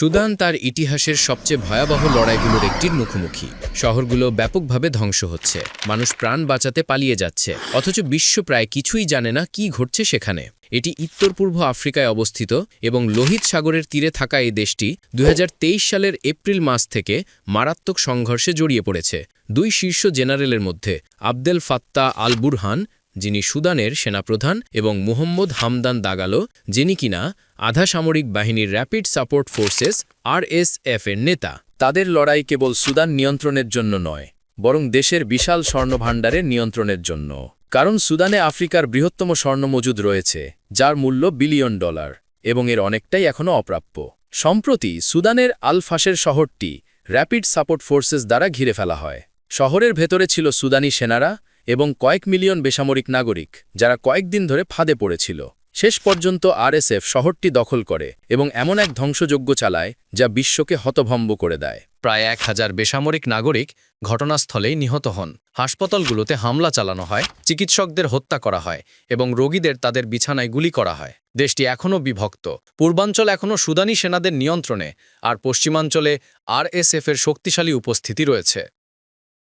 Sudan তার ইতিহাসের সবচেয়ে ভয়াবহ লড়াইগুলোর একটির মুখোমুখি। শহরগুলো ব্যাপকভাবে ধ্বংস হচ্ছে। মানুষ প্রাণ বাঁচাতে পালিয়ে যাচ্ছে। অথচ বিশ্ব প্রায় কিছুই জানে না কি ঘটছে সেখানে। এটি উত্তর পূর্ব আফ্রিকায় অবস্থিত এবং লোহিত সাগরের তীরে থাকা এই দেশটি 2023 সালের এপ্রিল মাস থেকে মারাত্মক সংঘর্ষে জড়িয়ে পড়েছে। দুই শীর্ষ জেনারেলের মধ্যে আবদেল ফাত্তা আল বুরহান যিনি সুদানের সেনাপ্রধান এবং মুহম্মদ হামদান দাগালো, যিনি কিনা আধা সামরিক বাহিনীর র্যাপিড সাপোর্ট ফোর্সেস আরএসএফ এর নেতা। তাদের লড়াই কেবল সুদান নিয়ন্ত্রণের জন্য নয়, বরং দেশের বিশাল স্বর্ণভাণ্ডারের নিয়ন্ত্রণের জন্য। কারণ সুদানে আফ্রিকার বৃহত্তম স্বর্ণ মজুদ রয়েছে, যার মূল্য বিলিয়ন ডলার, এবং এর অনেকটাই এখনও অপ্রাপ্য। সম্প্রতি সুদানের আলফাসের শহরটি র্যাপিড সাপোর্ট ফোর্সেস দ্বারা ঘিরে ফেলা হয়। শহরের ভেতরে ছিল সুদানি সেনারা এবং কয়েক মিলিয়ন বেসামরিক নাগরিক, যারা কয়েকদিন ধরে ফাঁদে পড়েছিল। শেষ পর্যন্ত আরএসএফ শহরটি দখল করে এবং এমন এক ধ্বংসযজ্ঞ চালায়, যা বিশ্বকে হতভম্ব করে দেয়। প্রায় এক হাজার বেসামরিক নাগরিক ঘটনাস্থলেই নিহত হন। হাসপাতালগুলোতে হামলা চালানো হয়, চিকিৎসকদের হত্যা করা হয় এবং রোগীদের তাদের বিছানায় গুলি করা হয়। দেশটি এখনও বিভক্ত। পূর্বাঞ্চল এখনও সুদানি সেনাদের নিয়ন্ত্রণে, আর পশ্চিমাঞ্চলে আরএসএফের শক্তিশালী উপস্থিতি রয়েছে।